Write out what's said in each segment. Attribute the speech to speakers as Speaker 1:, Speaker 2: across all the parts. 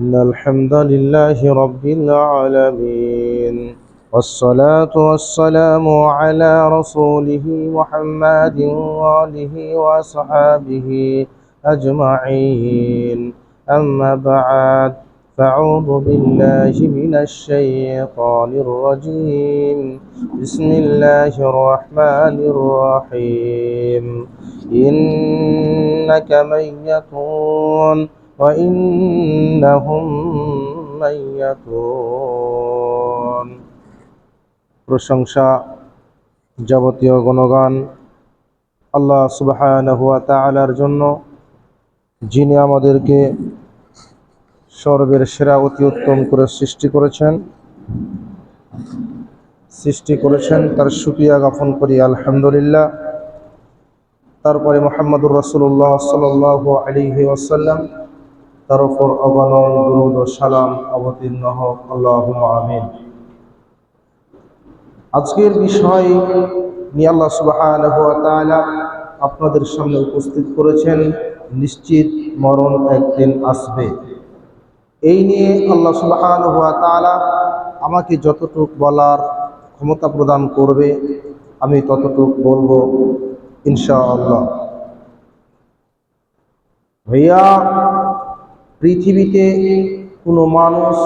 Speaker 1: إن الحمد لله رب العالمين والصلاة والسلام على رسوله محمد وآله وأصحابه أجمعين. أما بعد فأعوذ بالله من الشيطان الرجيم. بسم الله الرحمن الرحيم. إنك ميت. وإنهم ميتون প্রশংসা যাবতীয় গণগান আল্লাহ সুবহানাহু ওয়া তাআলার জন্য যিনি আমাদেরকে সর্বের সেরা অতি উত্তম করে সৃষ্টি করেছেন সৃষ্টি করেছেন তার সুক্রিয়া জ্ঞাপন করি আলহামদুলিল্লাহ তারপরে মোহাম্মদুর রসুল্লাহ সাল আলিহি ওয়াসাল্লাম তার উপর অগণন দুরুদ ও সালাম অবতীর্ণ হোক আল্লাহ আমিন। আজকের বিষয় নিয়ে আল্লাহ তাআলা আপনাদের সামনে উপস্থিত করেছেন, নিশ্চিত মরণ একদিন আসবে। এই নিয়ে আল্লাহ সুবহানাহু ওয়া তাআলা আমাকে যতটুক বলার ক্ষমতা প্রদান করবে, আমি ততটুক বলব, ইনশাআল্লাহ। ভাইয়া পৃথিবীতে কোনো মানুষ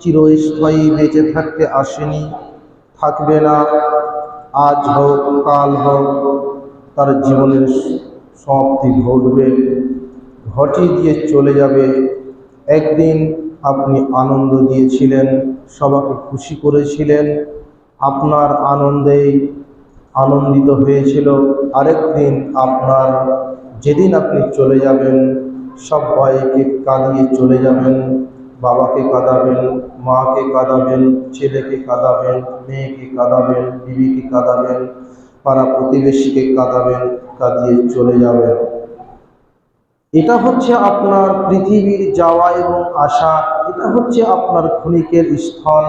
Speaker 1: চিরস্থায়ী বেঁচে থাকতে আসেনি, থাকবে না। আজ হোক, কাল হোক, তার জীবনের সমাপ্তি ঘটবে, ঘটি দিয়ে চলে যাবে। একদিন আপনি আনন্দ দিয়েছিলেন, সবাইকে খুশি করেছিলেন, আপনার আনন্দেই আনন্দিত হয়েছিল। আরেকদিন আপনার, যেদিন আপনি চলে যাবেন সবাইকে কাঁদিয়ে চলে যাবেন, বাবাকে কাঁদাবেন, মাকে কাঁদাবেন, ছেলেকে কাঁদাবেন, মেয়েকে কাঁদাবেন, বিবিকে কাঁদাবেন, পাড়া প্রতিবেশীকে কাঁদাবেন, কাঁদিয়ে চলে যাবেন। এটা হচ্ছে আপনার পৃথিবীর যাওয়া এবং আসা, এটা হচ্ছে আপনার ক্ষণিকের স্থল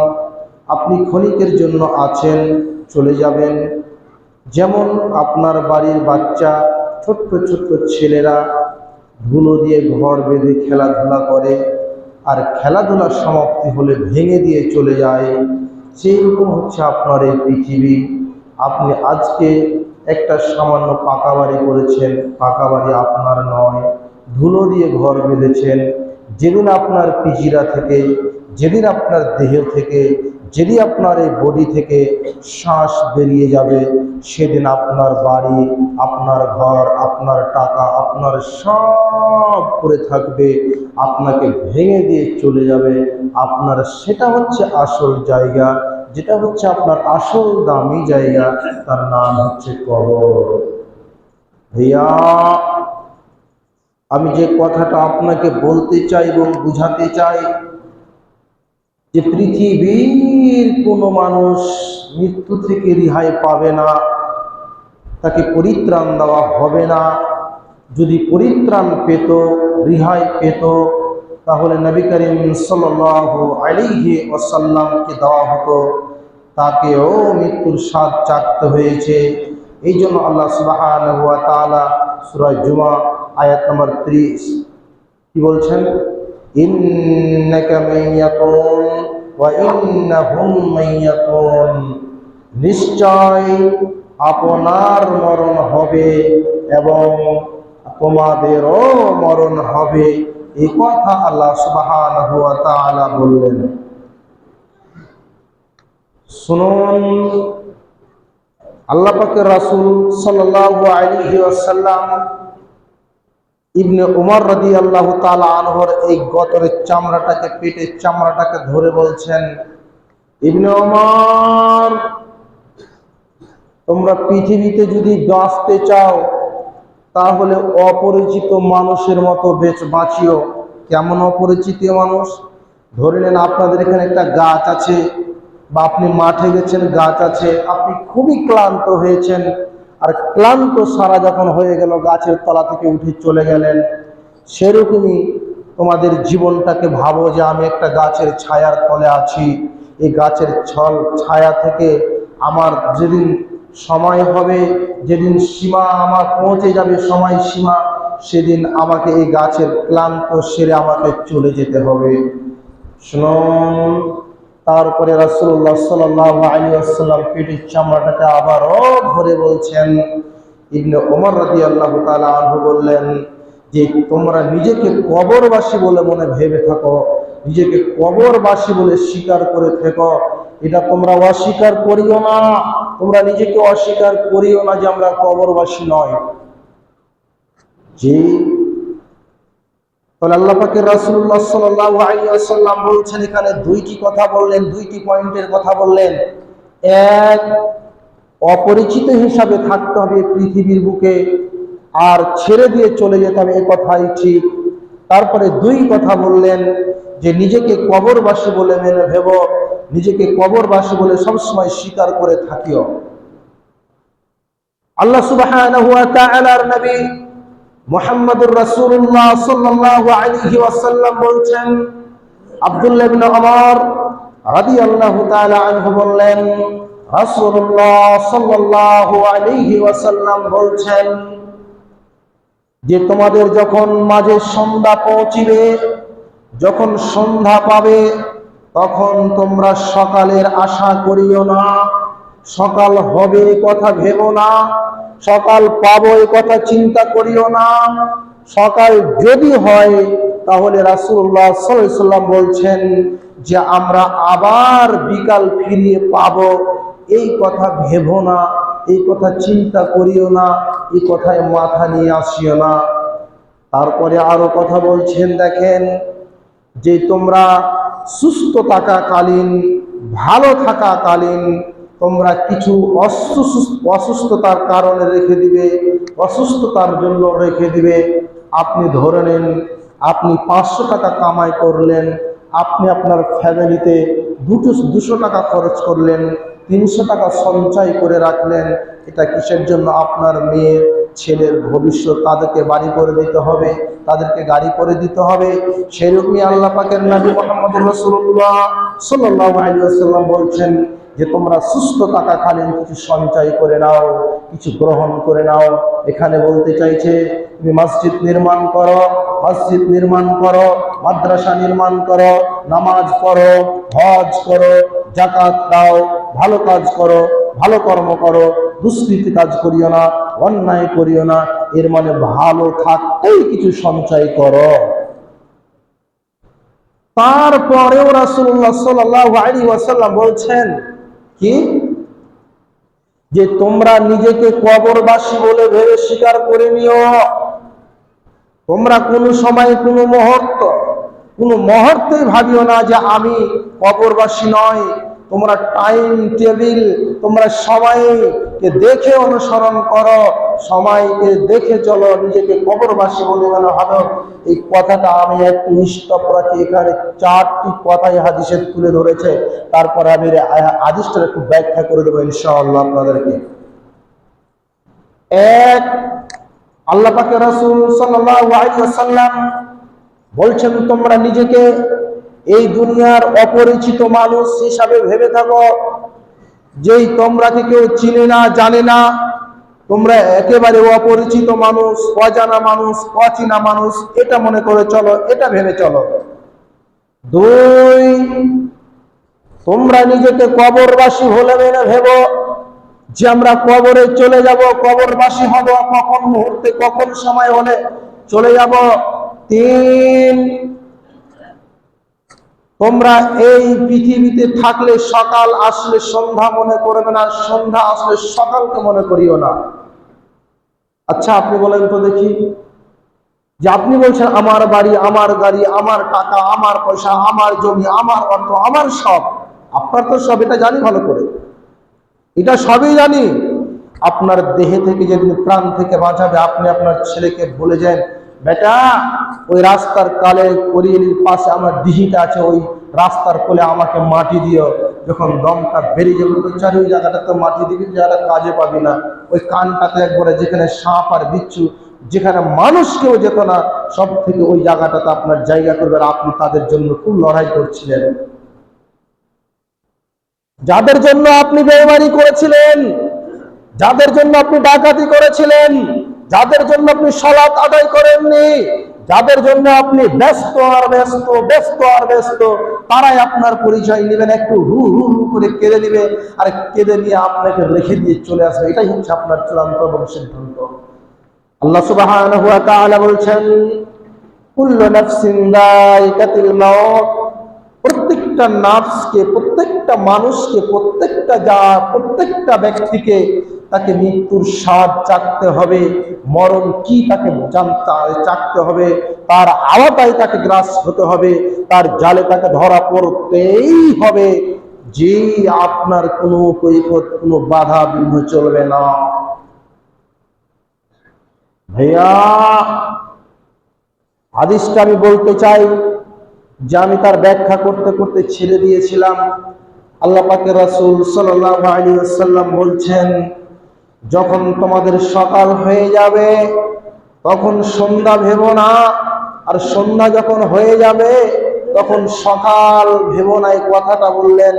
Speaker 1: আপনি ক্ষণিকের জন্য আছেন, চলে যাবেন। যেমন আপনার বাড়ির বাচ্চা, ছোট্ট ছোট্ট ছেলেরা ধুলো দিয়ে ঘর বেঁধে খেলাধুলা করে, আর খেলাধুলার সমাপ্তি হলে ভেঙে দিয়ে চলে যায়। সেই রকম হচ্ছে আপনার এই পৃথিবী। আপনি আজকে একটা সামান্য পাকা বাড়ি করেছেন পাকা বাড়ি আপনার নয়, ধুলো দিয়ে ঘর বেঁধেছেন। যেদিন আপনার পিজিরা থেকে, যেদিন আপনার দেহ থেকে যেদিন আপনার এই বডি থেকে শ্বাস বেরিয়ে যাবে, সেদিন আপনার বাড়ি, আপনার ঘর, আপনার টাকা, আপনার সব করে থাকবে, আপনাকে ভেঙে দিয়ে চলে যাবে। আপনার সেটা হচ্ছে আসল জায়গা, যেটা হচ্ছে আপনার আসল দামি জায়গা, তার নাম হচ্ছে কবর। ভাইয়া, আমি যে কথাটা আপনাকে বলতে চাই এবং বুঝাতে চাই যে পৃথিবীর কোনো মানুষ মৃত্যু থেকে রিহাই পাবে না, তাকে পরিত্রাণ দেওয়া হবে না। যদি পরিত্রাণ পেত, রিহাই পেত, তাহলে নবী করিম সাল আলিহি ওসাল্লামকে দেওয়া হতো। তাকেও মৃত্যুর স্বাদ চাকতে হয়েছে। এই জন্য আল্লাহ সুবাহ জুমা আয়াত নম্বর ত্রিশ কি বলছেন? নিশ্চয় আপনার মরণ হবে এবং তোমাদেরও মরণ হবে। এই কথা আল্লাহ সুবহানাহু ওয়া তাআলা বললেন। শুনুন, আল্লাহ পাকের রাসূল সাল্লাল্লাহু আলাইহি ওয়াসাল্লাম ইবনে উমর রাদি আল্লাহ তালা আনহর এই গতরের চামড়াটাকে, পেটের চামড়াটাকে ধরে বলছেন, ইবনে উমর, তোমরা পৃথিবীতে যদি বাঁচতে চাও, তাহলে অপরিচিত মানুষের মতো বেচ বাঁচিও। কেমন অপরিচিত মানুষ? ধরে নেন আপনাদের এখানে একটা গাছ আছে, বা আপনি মাঠে গেছেন, গাছ আছে, আপনি খুবই ক্লান্ত হয়েছেন আর ক্লান্ত সারা যখন হয়ে গেল, গাছের তলা থেকে উঠে চলে গেলেন। সেরকমই তোমাদের জীবনটাকে ভাবো যে আমি একটা গাছের ছায়ার তলে আছি। এই গাছের ছল ছায়া থেকে আমার যেদিন সময় হবে, যেদিন সীমা আমার পৌঁছে যাবে, সময় সীমা, সেদিন আমাকে এই গাছের ক্লান্ত সেরে আমাকে চলে যেতে হবে। শুনুন। তারপরে রাসূলুল্লাহ সাল্লাল্লাহু আলাইহি ওয়াসাল্লাম পেটের চামড়াটাকে আবারও ধরে বলছেন। ইবনে ওমর রাদিয়াল্লাহু তাআলা আনহু বললেন যে, তোমরা নিজেকে কবরবাসী বলে মনে ভেবে থাকো। নিজেকে কবরবাসী বলে স্বীকার করে থেকো। এটা তোমরা অস্বীকার করিও না। তোমরা নিজেকে অস্বীকার করিও না যে আমরা কবরবাসী নয়। যে তাহলে সাল্লাল্লাহু আলাইহি ওয়াসাল্লাম বলছেন এখানে দুইটি কথা বললেন, দুইটি পয়েন্টের কথা বললেন। এক, অপরিচিত হিসাবে থাকতে হবে পৃথিবীর বুকে আর ছেড়ে দিয়ে চলে যেতে হবে, এ কথাই ঠিক। তারপরে দুই কথা বললেন যে নিজেকে কবরবাসী বলে মেনে ভেব, নিজেকে কবরবাসী বলে সবসময় স্বীকার করে থাকিও। আল্লাহ তাআলার নবী মুহাম্মদুর রাসূলুল্লাহ সাল্লাল্লাহু আলাইহি ওয়াসাল্লাম বলছেন, আব্দুল্লাহ ইবনে ওমর রাদিয়াল্লাহু তাআলা আনহু বললেন, রাসূলুল্লাহ সাল্লাল্লাহু আলাইহি ওয়াসাল্লাম বলছেন যে তোমাদের যখন মাঝে সন্ধ্যা পৌঁছিবে, যখন সন্ধ্যা পাবে, তখন তোমরা সকালের আশা করিও না। সকাল হবে কথা ভেবো না, সকাল পাবো এ কথা চিন্তা করিও না। সকাল যদি হয়, তাহলে সাল্লাল্লাহু সাল্লাম বলছেন যে, আমরা আবার বিকাল ফিরিয়ে পাব। এই কথা ভেবো না, এই কথা চিন্তা করিও না, এই কথায় মাথা নিয়ে আসিও না। তারপরে আরও কথা বলছেন, দেখেন যে, তোমরা সুস্থ থাকাকালীন, ভালো থাকাকালীন তোমরা কিছু অসুস- অসুস্থতার কারণে রেখে দিবে, অসুস্থতার জন্য রেখে দিবে। আপনি ধরে নেন, আপনি পাঁচশো টাকা কামাই করলেন, আপনি আপনার ফ্যামিলিতে দুটো দুশো টাকা খরচ করলেন, তিনশো টাকা সঞ্চয় করে রাখলেন, এটা কিসের জন্য? আপনার মেয়ের ছেলের ভবিষ্যৎ, তাদেরকে বাড়ি করে দিতে হবে, তাদেরকে গাড়ি করে দিতে হবে। সেরকমই আল্লাহ পাকের নবী মোহাম্মদ রসুল্লাহ সাল্লাহ বলছেন যে তোমরা সুস্থ থাকাকালীন কিছু সঞ্চয় করে নাও, কিছু গ্রহণ করে নাও। এখানে বলতে চাইছে, তুমি মসজিদ নির্মাণ করো, মসজিদ নির্মাণ করো, মাদ্রাসা নির্মাণ করো, নামাজ পড়ো, হজ করো জাকাত দাও, ভালো কাজ করো, ভালো কর্ম করো, দুষ্কৃতি কাজ করিও না, অন্যায় করিও না, এর মানে ভালো থাকতেই কিছু সঞ্চয় করো। তারপরেও রাসূলুল্লাহ সাল্লাল্লাহু আলাইহি ওয়াসাল্লাম বলছেন কি? যে তোমরা নিজেকে কবরবাসী বলে ভেবে স্বীকার করে নিও। তোমরা কোনো সময় কোনো মুহূর্ত, কোনো মুহূর্তেই ভাবিও না যে আমি কবরবাসী নয়। তোমরা টাইম টেবিল তোমরা সময়কে দেখে অনুসরণ করো, সময়কে দেখে চলো, নিজেকে কবরবাসী বলে মনে হবে। এই কথাটা আমি একটু নিষ্ঠপ রাখি এখানে চারটি কথাই হাদিসে তুলে ধরেছে। তারপরে আমি এর হাদিসটা একটু ব্যাখ্যা করে দেবো ইনশাআল্লাহ আপনাদেরকে। এক, আল্লাহ পাকে রাসূল ওয়াসাল্লাম বলছেন, তোমরা নিজেকে এই দুনিয়ার অপরিচিত মানুষ হিসাবে ভেবে থাকো। যেই তোমরাকে কেউ চিনে না, জানে না, তোমরা একেবারে অপরিচিত মানুষ, অজানা মানুষ, অচেনা মানুষ, এটা মনে করে চলো, এটা ভেবে চলো। দুই, তোমরা নিজেকে কবরবাসী হলে মেনে ভেবো যে আমরা কবরে চলে যাব, কবরবাসী হব কখন মুহূর্তে, কখন সময় হলে চলে যাব। তিন তোমরা এই পৃথিবীতে থাকলে সকাল আসলে সন্ধ্যা মনে করবে না, সন্ধ্যা আসলে সকালকে মনে করিও না। আচ্ছা আপনি বলেন তো দেখি। যে আপনি বলছেন, আমার বাড়ি, আমার গাড়ি, আমার টাকা, আমার পয়সা, আমার জমি, আমার অর্থ, আমার সব। আপনার তো সব, এটা জানি ভালো করে। এটা সবই জানি। আপনার দেহে থেকে যেদিন প্রাণ থেকে বাঁচাবে, আপনি আপনার ছেলেকে বলে যান বেটা, ওই রাস্তার কালে করিয়েলির পাশে আমার দিহিটা আছে, ওই রাস্তার কোলে আমাকে মাটি দিও। যখন দমটা বেরিয়ে যাবে তো চারি, ওই জায়গাটা তো মাটি দিবি জায়গাটা কাজে পাবি না। ওই কানটাতে একবারে যেখানে সাপ আর বিচ্ছু, যেখানে মানুষ কেউ যেত না, সব থেকে ওই জায়গাটাতে আপনার জায়গা করবে আর আপনি তাদের জন্য খুব লড়াই করছিলেন। যাদের জন্য আপনি বেমারি করেছিলেন, যাদের জন্য আপনি ডাকাতি করেছিলেন যাদের জন্য আপনি সলাৎ আদায় করেননি, যাদের জন্য আপনি ব্যস্ত আর ব্যস্ত ব্যস্ত আর ব্যস্ত, তারাই আপনার পরিচয় নেবেন, একটু হু হু হু করে কেঁদে নিবে, আর কেঁদে নিয়ে আপনাকে রেখে দিয়ে চলে আসবে। এটাই হচ্ছে আপনার চূড়ান্ত এবং সিদ্ধান্ত। আল্লাহ তাআলা বলছেন প্রত্যেকটা নাফসকে, প্রত্যেকটা মানুষকে, প্রত্যেকটা যা, প্রত্যেকটা ব্যক্তিকে তাকে মৃত্যুর স্বাদ চাকতে হবে, মরণ কি তাকে চাকতে হবে, তার আওতায় তাকে গ্রাস হতে হবে, তার জালে তাকে ধরা পড়তেই হবে। যে আপনার কোনো কোনো বাধা বিঘ্ন চলবে না। ভাইয়া, হাদিসটা আমি বলতে চাই যে আমি তার ব্যাখ্যা করতে করতে ছেড়ে দিয়েছিলাম। আল্লাহ পাকের রাসূল ওয়াসাল্লাম বলছেন যখন তোমাদের সকাল হয়ে যাবে, তখন সন্ধ্যা ভেবো না আর সন্ধ্যা যখন হয়ে যাবে, তখন সকাল ভেবো না এই কথাটা বললেন,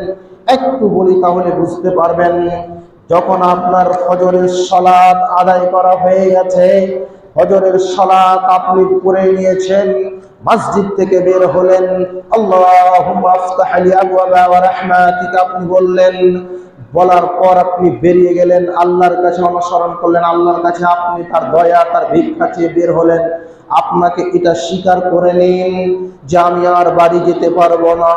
Speaker 1: একটু বলি তাহলে বুঝতে পারবেন, যখন আপনার ফজরের সলাৎ আদায় করা হয়ে গেছে, ফজরের সলাৎ আপনি করে নিয়েছেন, মসজিদ থেকে বের হলেন আল্লাহ আপনি বললেন বলার পর আপনি বেরিয়ে গেলেন, আল্লাহর কাছে অনুসরণ করলেন, আল্লাহর কাছে আপনি তার দয়া, তার ভিক্ষা চেয়ে বের হলেন। আপনাকে এটা স্বীকার করে নিন যে আমি আর বাড়ি যেতে পারব না।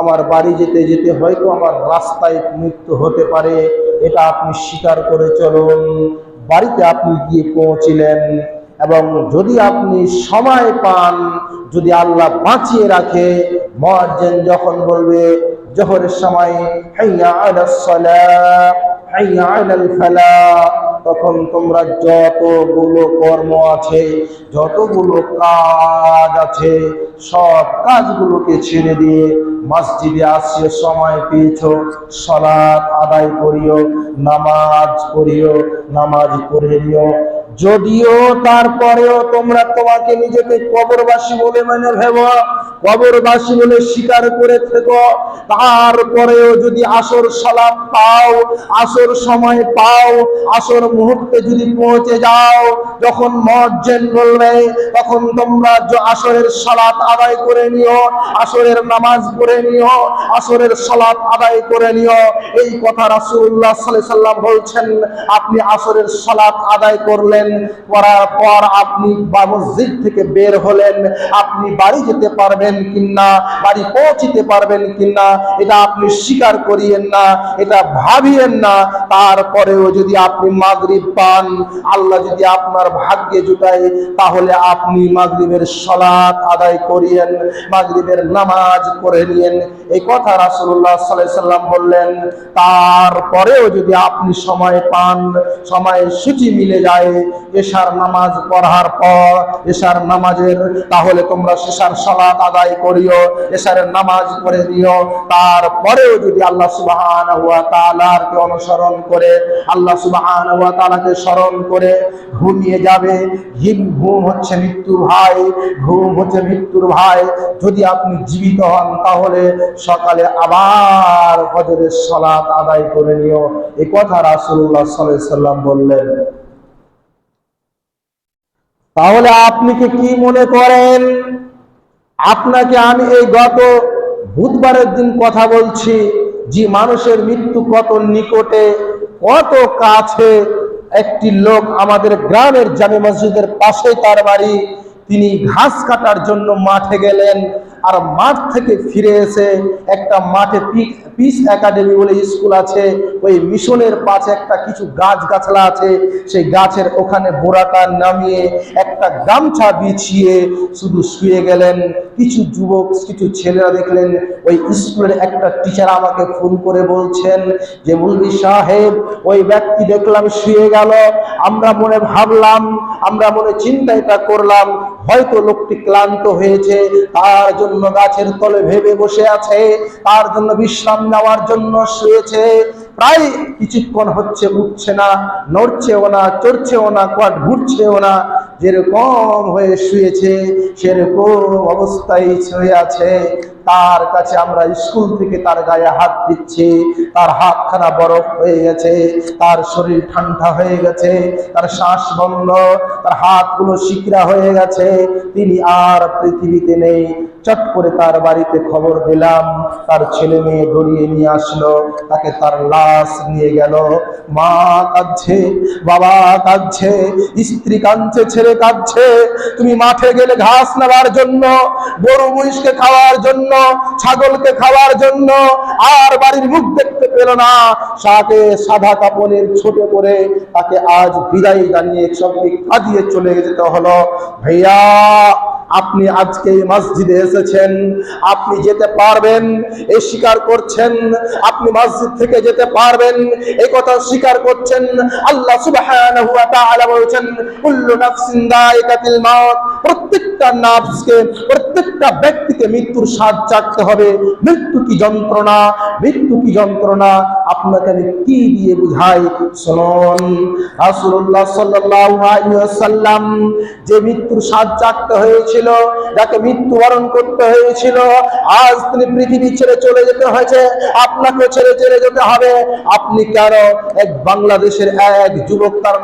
Speaker 1: আমার বাড়ি যেতে যেতে হয়তো আমার রাস্তায় মৃত্যু হতে পারে, এটা আপনি স্বীকার করে চলুন। বাড়িতে আপনি গিয়ে পৌঁছিলেন এবং যদি আপনি সময় পান, যদি আল্লাহ বাঁচিয়ে রাখে মহাজেন যখন বলবে জোহরের সময়, হাইয়া আলাস সালাহ, হাইয়া আলাল তখন তোমরা যতগুলো কর্ম আছে, যতগুলো কাজ আছে, সব কাজগুলোকে ছেড়ে দিয়ে মসজিদে আসছে সময় পেয়েছ, সলাৎ আদায় করিও, নামাজ পড়িও, নামাজ পড়ে নিও। যদিও তারপরেও তোমরা তোমাকে নিজেকে কবরবাসী বলে মনে ভেবো কবরবাসী বলে স্বীকার করে থেকো। তারপরেও যদি আসর সলাপ পাও, আসর সময় পাও, আসর মুহূর্তে যদি পৌঁছে যাও, যখন মজ্জেন বলবে, তখন তোমরা আসরের সালাত আদায় করে নিও, আসরের নামাজ পড়ে নিও, আসরের সালাত আদায় করে নিও। এই কথা সাল্লাল্লাহু সাল্লাম বলছেন, আপনি আসরের সালাত আদায় করলেন করার পর আপনি মসজিদ থেকে বের হলেন। আপনি বাড়ি যেতে পারবেন কিনা, বাড়ি পৌঁছিতে পারবেন কিনা, এটা আপনি স্বীকার করিয়েন না, এটা ভাবিয়েন না। তারপরেও যদি আপনি মাগরিব পান, আল্লাহ যদি আপনার ভাগ্যে জুটায়, তাহলে আপনি মাগরিবের সলাৎ আদায় করিয়েন, মাগরিবের নামাজ পড়ে নিয়েন। এই কথা আলাইহি সাল্লাম বললেন। তারপরেও যদি আপনি সময় পান সময় সূচি মিলে যায় এশার নামাজ পড়ার পর এশার নামাজের, তাহলে তোমরা শেষার সালাত আদায় করিও এশারের নামাজ পড়ে দিও তারপরেও যদি আল্লাহ সুবহানাহু ওয়া তাআলার কে অনুসরণ করে, আল্লাহ সুবহানাহু ওয়া তাআলাকে স্মরণ করে, ঘুমিয়ে যাবে। হিম, ঘুম হচ্ছে মৃত্যুর ভাই, ঘুম হচ্ছে মৃত্যুর ভাই। যদি আপনি জীবিত হন, তাহলে সকালে আবার ফজরের সালাত আদায় করে নিও। এই কথা আলাইহি সাল্লাম বললেন। তাহলে আপনি কি মনে করেন? আপনাকে আমি এই গত বুধবারের দিন কথা বলছি যে মানুষের মৃত্যু কত নিকটে, কত কাছে। একটি লোক আমাদের গ্রামের জামে মসজিদের পাশে তার বাড়ি, তিনি ঘাস কাটার জন্য মাঠে গেলেন। আর মাঠ থেকে ফিরে এসে একটা মাঠে পিস একাডেমি বলে স্কুল আছে, ওই মিশনের পাশে একটা কিছু গাছ গাছলা আছে, সেই গাছের ওখানে বোরাটা নামিয়ে একটা গামছা বিছিয়ে শুধু শুয়ে গেলেন। কিছু যুবক, কিছু ছেলেরা দেখলেন, ওই স্কুলের একটা টিচার আমাকে ফোন করে বলছেন যে মুলবি সাহেব, ওই ব্যক্তি দেখলাম শুয়ে গেল। আমরা মনে ভাবলাম, আমরা মনে চিন্তা এটা করলাম হয়তো লোকটি ক্লান্ত হয়েছে, তার জন্য গাছের তলে ভেবে বসে আছে, তার জন্য বিশ্রাম নেওয়ার জন্য শুয়েছে। প্রায় কিছুক্ষণ হচ্ছে, উঠছে না, নড়ছেও না, চড়ছেও না, কোয়াট ঘুরছেও না। যেরকম হয়ে শুয়েছে, সেরকম অবস্থায় শুয়ে আছে। তার কাছে আমরা স্কুল থেকে তার গায়ে হাত দিচ্ছি। তার হাতখানা বরফ হয়ে গেছে। তার শরীর ঠান্ডা হয়ে গেছে। তার শ্বাস বন্ধ। তার হাতগুলো শিকরা হয়ে গেছে। তিনি আর পৃথিবীতে নেই। চট করে তার বাড়িতে খবর দিলাম। তার ছেলে মেয়ে দড়িয়ে নিয়ে আসলো। তাকে তার লাশ নিয়ে গেল। মা কাঁদছে, বাবা কাঁদছে, স্ত্রী কাঁদছে, ছেলে কাঁদছে। তুমি মাঠে গেলে ঘাস নেওয়ার জন্য, গরু মহিষকে খাওয়ার জন্য, ছাগলকে খাওয়ার জন্য, আর বাড়ির মুখ দেখতে পেল না। তাকে সাদা কাপড়ের ছোট করে তাকে আজ বিদায় জানিয়ে সবকে কাঁদিয়ে চলে যেতে হলো। ভাইয়া আপনি আজকে এই মসজিদে এসেছেন, আপনি যেতে পারবেন, এ স্বীকার করছেন, আপনি মসজিদ থেকে যেতে পারবেন এই কথা স্বীকার করছেন, আল্লাহ সুবহানাহু ওয়া তাআলা বলেছেন, কুল্লু নাফসিন মাউত, প্রত্যেকটা নাফসকে, প্রত্যেকটা ব্যক্তিকে মৃত্যুর স্বাদ চাটতে হবে। মৃত্যু কি যন্ত্রণা? মৃত্যু কি যন্ত্রণা? আপনাকে আমি কি দিয়ে বুঝাই? শুনুন, রাসূলুল্লাহ সাল্লাল্লাহু আলাইহি ওয়াসাল্লাম যে মৃত্যুর স্বাদ চাটতে হয়েছিল যাকে মৃত্যুবরণ করতে হয়েছিল, আজ তিনি পৃথিবী ছেড়ে চলে যেতে হয়েছে আপনাকে ছেড়ে চলে যেতে হবে। আপনি কেন এক বাংলাদেশের এক যুবক তার